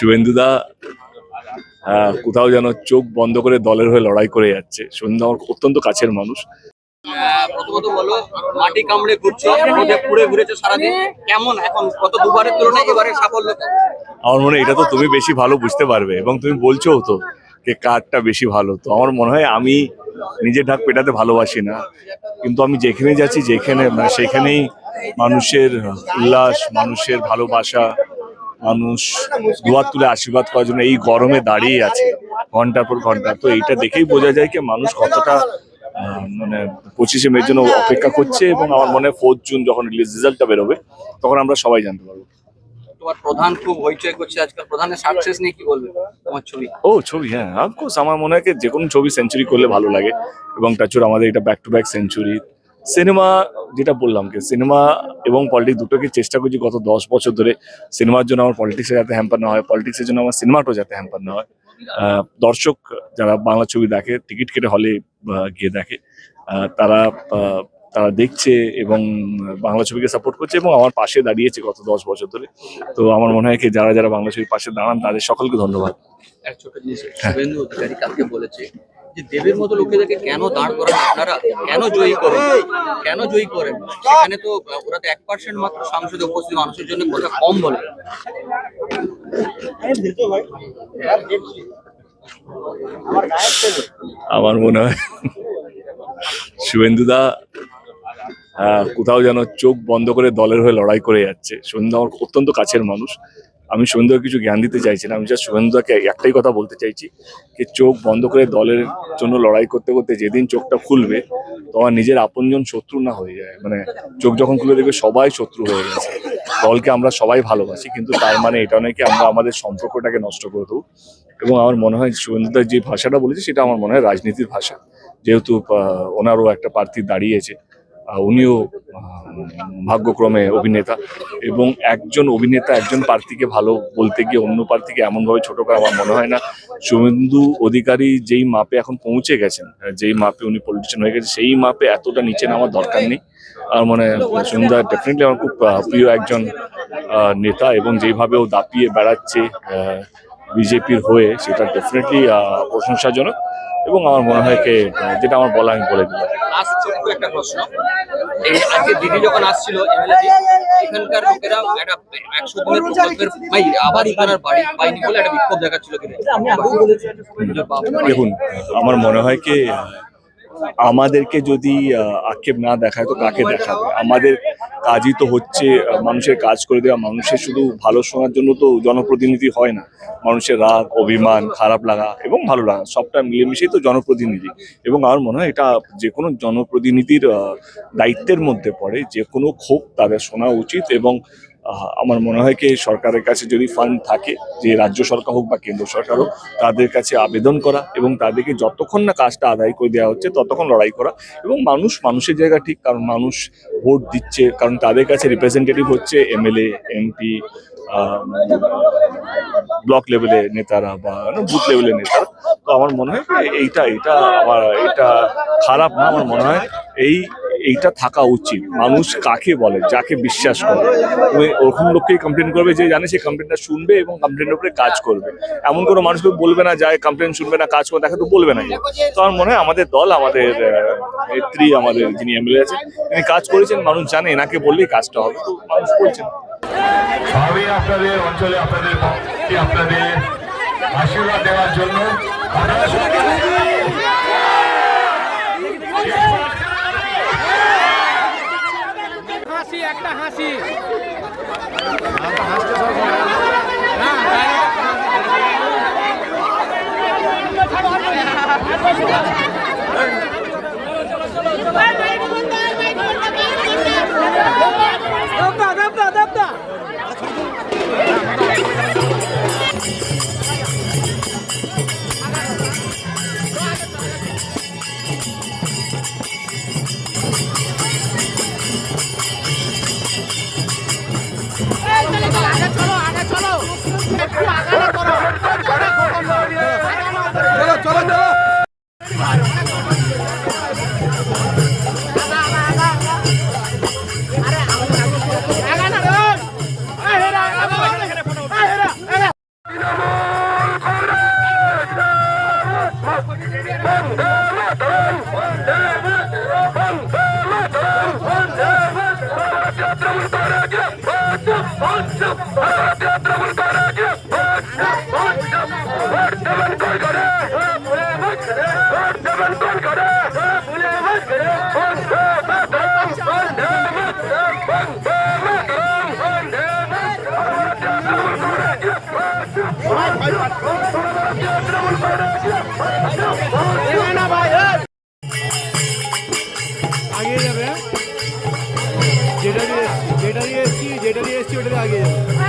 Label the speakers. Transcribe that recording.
Speaker 1: শুভেন্দুদা আহ, কোথাও যেন চোখ বন্ধ করে দলের হয়ে লড়াই করে যাচ্ছে। শুভেন্দু আমার অত্যন্ত কাছের মানুষ।
Speaker 2: প্রথমত বলো মাটি কামড়ে ঘুরছো রোদে পুড়ে ঘুরেছো সারাদিন কেমন এখন? গত দুবারের তুলনায় এবারে সাফল্য
Speaker 1: আমার মনে হয় এটা তো তুমি বেশি ভালো বুঝতে পারবে এবং তুমি বলছো তো যে কারটা বেশি ভালো। তো আমার মনে হয় আমি নিজের ঢাক পেটাতে ভালোবাসি না। কিন্তু আমি যেখানে যাচ্ছি যেখানে মানে সেখানেই মানুষের উল্লাস মানুষের ভালোবাসা মানুষ দুয়ার তুলে আশীর্বাদ করার জন্য এই গরমে দাঁড়িয়ে আছে। ঘণ্টার পর ঘণ্টা। তো এইটা দেখেই বোঝা যায় কি মানুষ কতটা মানে পঁচিশে মের জন্য অপেক্ষা করছে এবং আমার মনে হয় ফোর্থ জুন যখন রেজাল্টটা বেরোবে তখন আমরা সবাই জানতে পারব।
Speaker 2: তোমার প্রধান খুব হইচই করছে আজকাল। প্রধানের সাকসেস নিয়ে কি বলবে তোমার ছবি?
Speaker 1: ও ছবি হ্যাঁ অফকোর্স আমার মনে হয় যে কোনো ছবি সেঞ্চুরি করলে ভালো লাগে। এবং তাছাড়া আমাদের এটা back to back century cinema যেটা বললাম কি সিনেমা এবং পলিটিক্স দুটোকে চেষ্টা করছি গত দশ বছর ধরে সিনেমার জন্য আমার পলিটিক্সে যাতে হ্যাম্পার না হয় পলিটিক্সের জন্য আমার সিনেমাটাও যাতে হ্যাম্পার না হয়। দর্শক যারা বাংলা ছবি দেখে টিকিট কেটে হলে গিয়ে দেখে তারা তারা দেখছে এবং বাংলা ছবিকে সাপোর্ট করছে এবং আমার পাশে দাঁড়িয়েছে গত দশ বছর ধরে। তো আমার মনে হয় কি যারা যারা বাংলা ছবির পাশে দাঁড়ান তাদের সকলকে ধন্যবাদ।
Speaker 2: এক ছোট জিনিস শুভেন্দু অধিকারী কালকে বলেছে যে দেবের মতো লোকেদেরকে কেন দাঁড় করেন আপনারা? কেন জয়ী করেন? কেন জয়ী করেন? সেখানে তো ওরা তো এক পার্সেন্ট মাত্র সংসদে উপস্থিত, মানুষের জন্য কথা কম বলে।
Speaker 1: আমার মনে হয় শুভেন্দুদা কোথাও যেন চোখ বন্ধ করে দলের হয়ে লড়াই করে যাচ্ছে। শুভেন্দু আমার অত্যন্ত কাছের মানুষ। আমি শুভেন্দুকে কিছু জ্ঞান দিতে চাইছি না, আমি জাস্ট শুভেন্দুদাকে একটাই কথা বলতে চাইছি যে চোখ বন্ধ করে দলের জন্য লড়াই করতে করতে যেদিন চোখটা খুলবে তোমার নিজের আপনজন শত্রু না হয়ে যায়। মানে চোখ যখন খুলে দেখবে সবাই শত্রু হয়ে গেছে। দলকে আমরা সবাই ভালোবাসি, কিন্তু তার মানে এটা নয় কি আমরা আমাদের সম্পর্কটাকে নষ্ট করে দেবো। এবং আমার মনে হয় শুভেন্দুদার যে ভাষাটা বলেছে, সেটা আমার মনে হয় রাজনীতির ভাষা। যেহেতু ওনারও একটা প্রার্থী দাঁড়িয়েছে উনিও ভাগ্যক্রমে অভিনেতা এবং একজন অভিনেতা, একজন প্রার্থীকে ভালো বলতে গিয়ে অন্য প্রার্থীকে এমনভাবে ছোট করা আমার মনে হয় না। শুভেন্দু অধিকারী যেই মাপে এখন পৌঁছে গেছেন যেই মাপে উনি পলিটিশিয়ান হয়ে গেছে সেই মাপে এতটা নিচে নামার দরকার নেই। আর মানে শুভেন্দু ডেফিনেটলি আমার খুব প্রিয় একজন নেতা এবং যেইভাবে ও দাপিয়ে বেড়াচ্ছে বিজেপির হয়ে, সেটা ডেফিনেটলি প্রশংসাজনক এবং আমার মনে হয় কি, যেটা আমার বলা আমি বলে দিলাম।
Speaker 2: লাস্ট ছোট্ট একটা প্রশ্ন। এই আজকে দিদি যখন আসছিল এমএলএ এখানকার লোকেরা একটা একশো দিনের প্রকল্পের ভাই আবার এখানে বাড়ি পাইনি বলে একটা বিক্ষোভ দেখাচ্ছিল কিন্তু
Speaker 1: দেখুন আমার মনে হয় কি আমাদেরকে যদি আক্ষেপ না দেখায় তো কাকে দেখাবে? আমাদের কাজই তো হচ্ছে মানুষের কাজ করে দেওয়া। মানুষের শুধু ভালো শোনার জন্য তো জনপ্রতিনিধি হয় না। মানুষের রাগ, অভিমান, খারাপ লাগা এবং ভালো লাগা সবটা মিলেমিশেই তো জনপ্রতিনিধি। এবং আমার মনে হয় এটা যে কোনো জনপ্রতিনিধির দায়িত্বের মধ্যে পড়ে যে কোনো ক্ষোভ তাদের শোনা উচিত এবং আমার মনে হয় কি সরকারের কাছে যদি ফান্ড থাকে, যে রাজ্য সরকার হোক বা কেন্দ্র সরকার হোক, তাদের কাছে আবেদন করা এবং তাদেরকে যতক্ষণ না কাজটা আদায় করে দেওয়া হচ্ছে, ততক্ষণ লড়াই করা এবং মানুষ মানুষের জায়গা ঠিক, কারণ মানুষ ভোট দিচ্ছে, কারণ তাদের কাছে রিপ্রেজেন্টেটিভ হচ্ছে এমএলএ এমপি ব্লক লেভেলের নেতারা বা বুথ লেভেলের নেতারা। তো আমার মনে হয় এইটা এটা আমার এটা খারাপ না, আমার মনে হয় এই এইটা থাকা উচিত। মানুষ কাকে বলে, যাকে বিশ্বাস করে। ওরকম লোককেই কমপ্লেন করবে যে জানে সে কমপ্লেনটা শুনবে এবং কমপ্লেনের উপরে কাজ করবে। এমন কোনো মানুষকে বলবে না, যায় কমপ্লেন শুনবে না, কাজ করবে তাকে তো বলবে না তো আমার মনে হয় আমাদের দল, আমাদের নেত্রী, আমাদের যিনি এমএলএ আছে তিনি কাজ করেছেন, মানুষ জানে, এনাকে বললেই কাজটা হবে, তো মানুষ করছেন
Speaker 3: আমি আপনাদের অঞ্চলে আপনাদের আপনাদের আশীর্বাদ দেওয়ার জন্য।
Speaker 4: হাসি একটা হাসি। আগে Bandera! Bandera! Bandera! আগে যাবে যেটা নিয়ে এসছি যেটা
Speaker 3: নিয়ে এসছি ওটা আগে যাবে